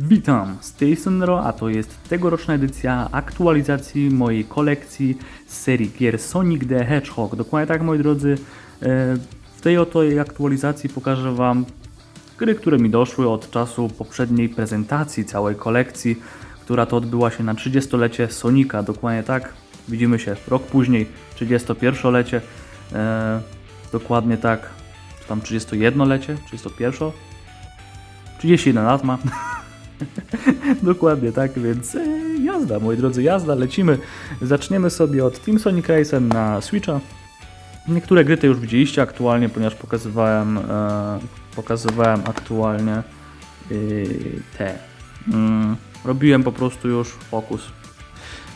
Witam, z tej strony Ro, a to jest tegoroczna edycja aktualizacji mojej kolekcji z serii gier Sonic the Hedgehog. Dokładnie tak, moi drodzy. e, W tej oto aktualizacji pokażę Wam gry, które mi doszły od czasu poprzedniej prezentacji całej kolekcji, która to odbyła się na 30-lecie Sonika. Dokładnie tak, widzimy się rok później, 31-lecie. E, dokładnie tak, czy tam 31-lecie, 31? 31 lat ma. Dokładnie tak, więc e, jazda, moi drodzy, jazda, lecimy. Zaczniemy sobie od Team Sonic Racer na Switcha. Niektóre gry te już widzieliście aktualnie, ponieważ pokazywałem, e, pokazywałem aktualnie e, te. Mm, robiłem po prostu już fokus.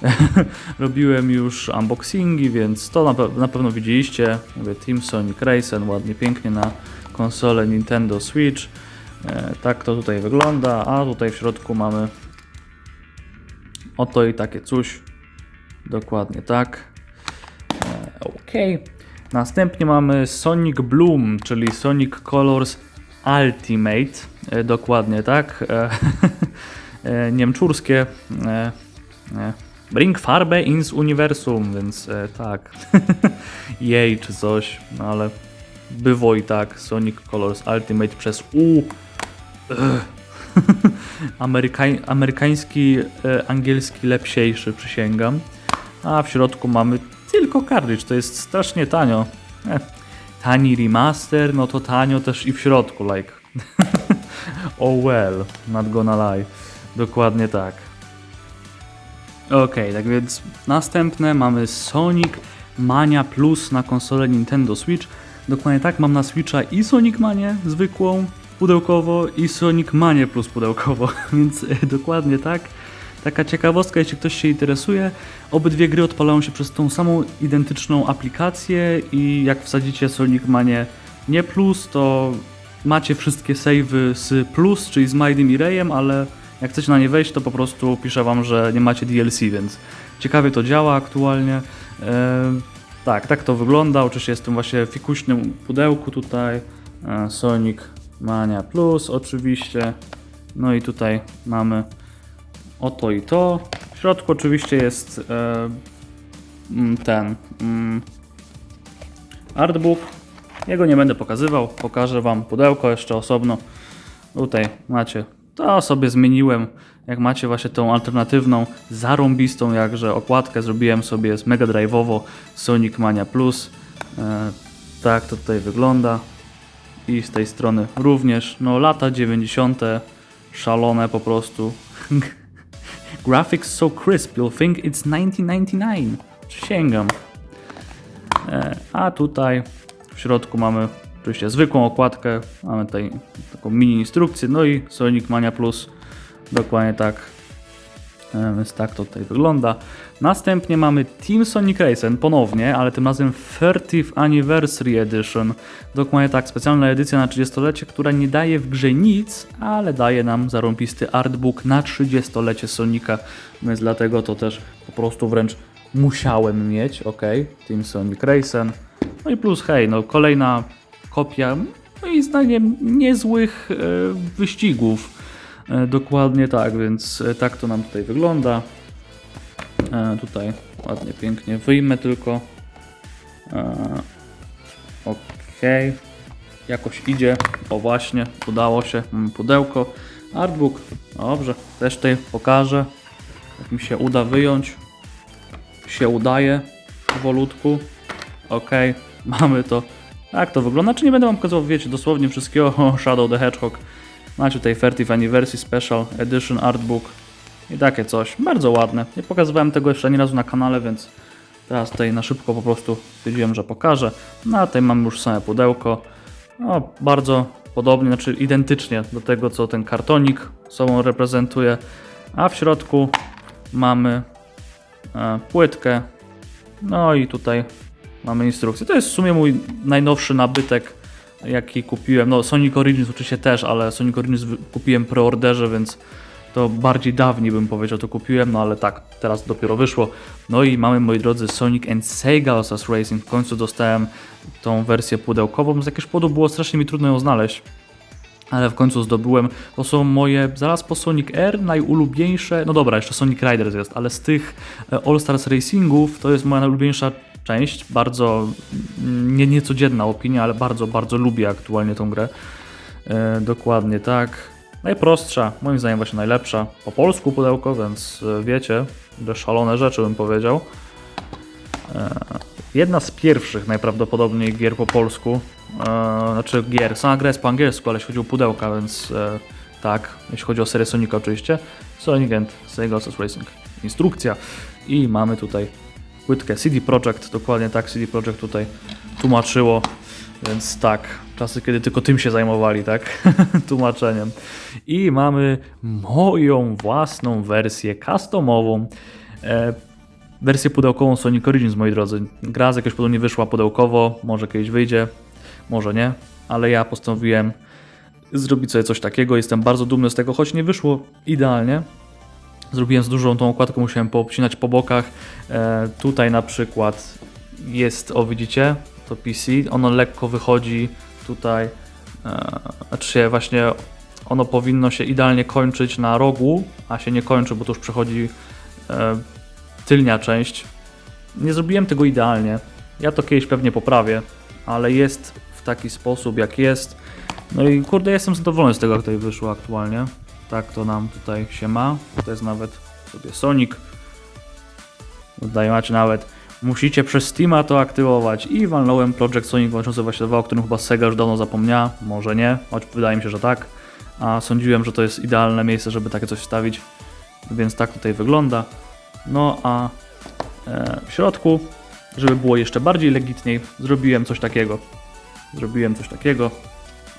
robiłem już unboxingi, więc to na, pe- na pewno widzieliście. Mówię Team Sonic Racer, ładnie, pięknie na konsolę Nintendo Switch. E, tak to tutaj wygląda, a tutaj w środku mamy oto i takie coś. Dokładnie tak. E, ok. Następnie mamy Sonic Bloom, czyli Sonic Colors Ultimate. E, dokładnie tak. Niemczurskie. Bring farbę ins uniwersum, więc tak. Jej czy coś, no ale bywo i tak. Sonic Colors Ultimate przez U. Amerykań, amerykański, e, angielski lepsiejszy, przysięgam. A w środku mamy tylko cartridge, to jest strasznie tanio. E, tani remaster, no to tanio też i w środku, like. oh well, not gonna lie. Dokładnie tak. Okej, tak więc następne mamy Sonic Mania Plus na konsolę Nintendo Switch. Dokładnie tak, mam na Switcha i Sonic Manię zwykłą, pudełkowo i Sonic Manię plus pudełkowo, więc e, dokładnie tak. Taka ciekawostka, jeśli ktoś się interesuje, obydwie gry odpalają się przez tą samą identyczną aplikację i jak wsadzicie Sonic Manię nie plus, to macie wszystkie savey z plus, czyli z Maidem i Rayem, ale jak chcecie na nie wejść, to po prostu piszę wam, że nie macie DLC, więc ciekawie to działa aktualnie. Eee, tak, tak to wygląda. Oczywiście jest w tym właśnie fikuśnym pudełku tutaj. E, Sonic Mania Plus oczywiście. No i tutaj mamy oto i to. W środku oczywiście jest e, mm, ten mm, artbook. Jego nie będę pokazywał, pokażę wam pudełko jeszcze osobno. Tutaj macie, to sobie zmieniłem, jak macie właśnie tą alternatywną, zarąbistą jakże okładkę zrobiłem sobie z Mega Drive'owo Sonic Mania Plus. E, tak to tutaj wygląda. I z tej strony również, no lata 90. szalone po prostu. Graphics so crisp, you'll think it's 1999. Przysięgam. E, A tutaj w środku mamy oczywiście zwykłą okładkę, mamy tutaj taką mini instrukcję, no i Sonic Mania Plus, dokładnie tak. E, Więc tak to tutaj wygląda. Następnie mamy Team Sonic Racer ponownie, ale tym razem 30th Anniversary Edition. Dokładnie tak, specjalna edycja na 30-lecie, która nie daje w grze nic, ale daje nam zarąbisty artbook na 30-lecie Sonika, więc dlatego to też po prostu wręcz musiałem mieć, ok, Team Sonic Racer. No i plus hej, no kolejna kopia, moim zdaniem, niezłych e, wyścigów. E, dokładnie tak, więc e, tak to nam tutaj wygląda. E, tutaj ładnie, pięknie wyjmę tylko. Ok, jakoś idzie. O właśnie, udało się. Mamy pudełko. Artbook, dobrze, też tutaj pokażę. Jak mi się uda wyjąć. Się udaje powolutku. Ok, mamy to. Tak to wygląda. Czy nie będę wam pokazywał, wiecie, dosłownie wszystkiego Shadow the Hedgehog. Macie tutaj 30th Anniversary Special Edition Artbook i takie coś. Bardzo ładne. Nie pokazywałem tego jeszcze ani razu na kanale, więc teraz tutaj na szybko po prostu stwierdziłem, że pokażę. No a tutaj mamy już same pudełko. No, bardzo podobnie, znaczy identycznie do tego, co ten kartonik sobą reprezentuje. A w środku mamy e, płytkę. No i tutaj mamy instrukcję. To jest w sumie mój najnowszy nabytek, jaki kupiłem. No Sonic Origins oczywiście też, ale Sonic Origins kupiłem preorderze, więc to bardziej dawniej bym powiedział to kupiłem, no ale tak, teraz dopiero wyszło. No i mamy, moi drodzy, Sonic and Sega All-Stars Racing. W końcu dostałem tą wersję pudełkową. Z jakiegoś powodu było strasznie mi trudno ją znaleźć. ale w końcu zdobyłem. To są moje, zaraz po Sonic R, najulubieńsze, no dobra, jeszcze Sonic Riders jest, ale z tych e, All Stars Racingów to jest moja najulubieńsza część, bardzo, mm, nie, niecodzienna opinia, ale bardzo, bardzo lubię aktualnie tą grę. E, dokładnie tak. Najprostsza, moim zdaniem właśnie najlepsza. Po polsku pudełko, więc e, wiecie, ile szalone rzeczy bym powiedział. E, jedna z pierwszych najprawdopodobniej gier po polsku. E, znaczy gier, sama gra jest po angielsku, ale jeśli chodzi o pudełka, więc e, tak, jeśli chodzi o serię Sonika oczywiście. Sonic and Sega Racing. Instrukcja. I mamy tutaj płytkę CD Projekt, dokładnie tak CD Projekt tutaj tłumaczyło, więc tak, czasy kiedy tylko tym się zajmowali, tak, tłumaczeniem. I mamy moją własną wersję customową, e, wersję pudełkową Sonic Origins, moi drodzy. Gra z jakiegoś powodu nie wyszła pudełkowo, może kiedyś wyjdzie, może nie, ale ja postanowiłem zrobić sobie coś takiego, jestem bardzo dumny z tego, choć nie wyszło idealnie, Zrobiłem z dużą tą okładkę, musiałem poobcinać po bokach. E, tutaj na przykład jest, o widzicie, to PC, ono lekko wychodzi tutaj, e, znaczy właśnie ono powinno się idealnie kończyć na rogu, a się nie kończy, bo tu już przechodzi e, tylnia część. Nie zrobiłem tego idealnie, ja to kiedyś pewnie poprawię, ale jest w taki sposób jak jest. No i kurde, jestem zadowolony z tego, jak tutaj wyszło aktualnie. Tak to nam tutaj się ma. To jest nawet sobie Sonic. Tutaj macie nawet. Musicie przez Steama to aktywować. I walnąłem Project Sonic 2022, o którym chyba Sega już dawno zapomniała. Może nie, choć wydaje mi się, że tak. A sądziłem, że to jest idealne miejsce, żeby takie coś wstawić. Więc tak tutaj wygląda. No a e, w środku, żeby było jeszcze bardziej legitniej, zrobiłem coś takiego. Zrobiłem coś takiego.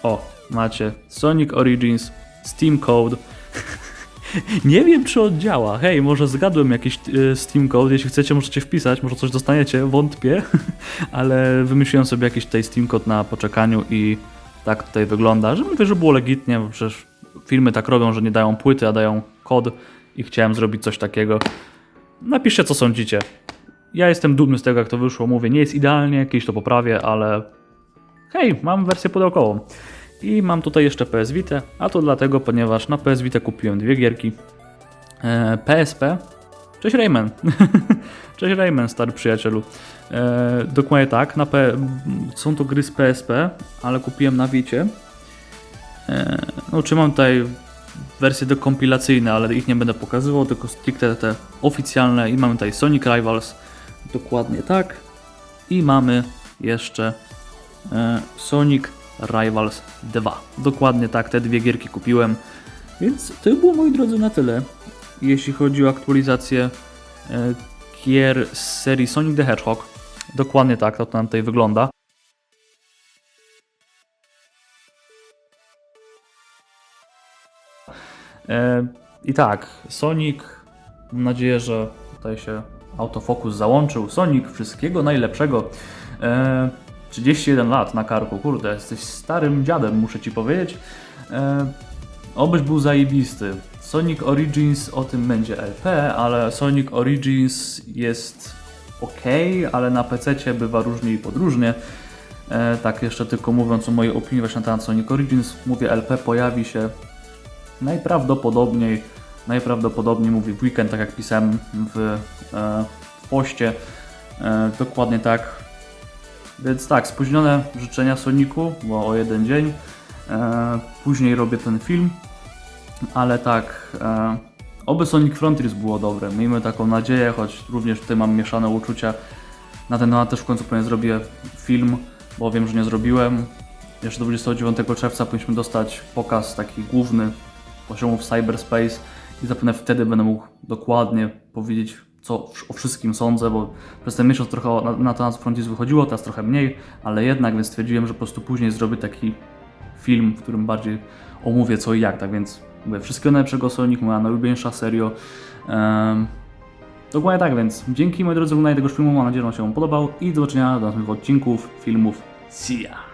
O, macie Sonic Origins Steam Code. Nie wiem, czy on działa. Hej, może zgadłem jakiś y, Steam Code. Jeśli chcecie, możecie wpisać, może coś dostaniecie, wątpię, ale wymyśliłem sobie jakiś tutaj Steam Code na poczekaniu i tak tutaj wygląda. Że mówię, że było legitnie, bo przecież filmy tak robią, że nie dają płyty, a dają kod i chciałem zrobić coś takiego. Napiszcie, co sądzicie. Ja jestem dumny z tego, jak to wyszło. Mówię, nie jest idealnie, kiedyś to poprawię, ale hej, mam wersję pudełkową. I mam tutaj jeszcze PS Vita, a to dlatego, ponieważ na PS Vita kupiłem dwie gierki. E, PSP. Cześć Rayman. Cześć Rayman, stary przyjacielu. E, dokładnie tak, na P... są to gry z PSP, ale kupiłem na Vicie. E, no, czy mam tutaj wersje dekompilacyjne, ale ich nie będę pokazywał, tylko stricte te oficjalne. I mamy tutaj Sonic Rivals, dokładnie tak. I mamy jeszcze e, Sonic Rivals 2. Dokładnie tak, te dwie gierki kupiłem. Więc to było, moi drodzy, na tyle. Jeśli chodzi o aktualizację e, gier z serii Sonic the Hedgehog. Dokładnie tak, to nam tutaj wygląda. E, I tak, Sonic, mam nadzieję, że tutaj się autofokus załączył. Sonic, wszystkiego najlepszego. E, 31 lat na karku, kurde, jesteś starym dziadem, muszę ci powiedzieć. E, obyś był zajebisty. Sonic Origins o tym będzie LP, ale Sonic Origins jest ok, ale na PC bywa różnie i podróżnie. E, tak jeszcze tylko mówiąc o mojej opinii właśnie na temat Sonic Origins, mówię LP pojawi się najprawdopodobniej, najprawdopodobniej mówię w weekend, tak jak pisałem w, e, poście. E, dokładnie tak, więc tak, spóźnione życzenia Soniku, bo o jeden dzień. E, później robię ten film, ale tak, e, oby Sonic Frontiers było dobre. Miejmy taką nadzieję, choć również tutaj mam mieszane uczucia. Na ten temat też w końcu pewnie zrobię film, bo wiem, że nie zrobiłem. Jeszcze do 29 czerwca powinniśmy dostać pokaz taki główny poziomów cyberspace i zapewne wtedy będę mógł dokładnie powiedzieć co o wszystkim sądzę, bo przez ten miesiąc trochę na, na temat Frontiers wychodziło, teraz trochę mniej, ale jednak, więc stwierdziłem, że po prostu później zrobię taki film, w którym bardziej omówię co i jak, tak więc mówię, wszystkiego najlepszego Sonic, moja najulubieńsza serio. Dokładnie tak, więc dzięki moi drodzy za oglądanie tego filmu, mam nadzieję, że on się Wam podobał i do zobaczenia do następnych odcinków, filmów. See ya!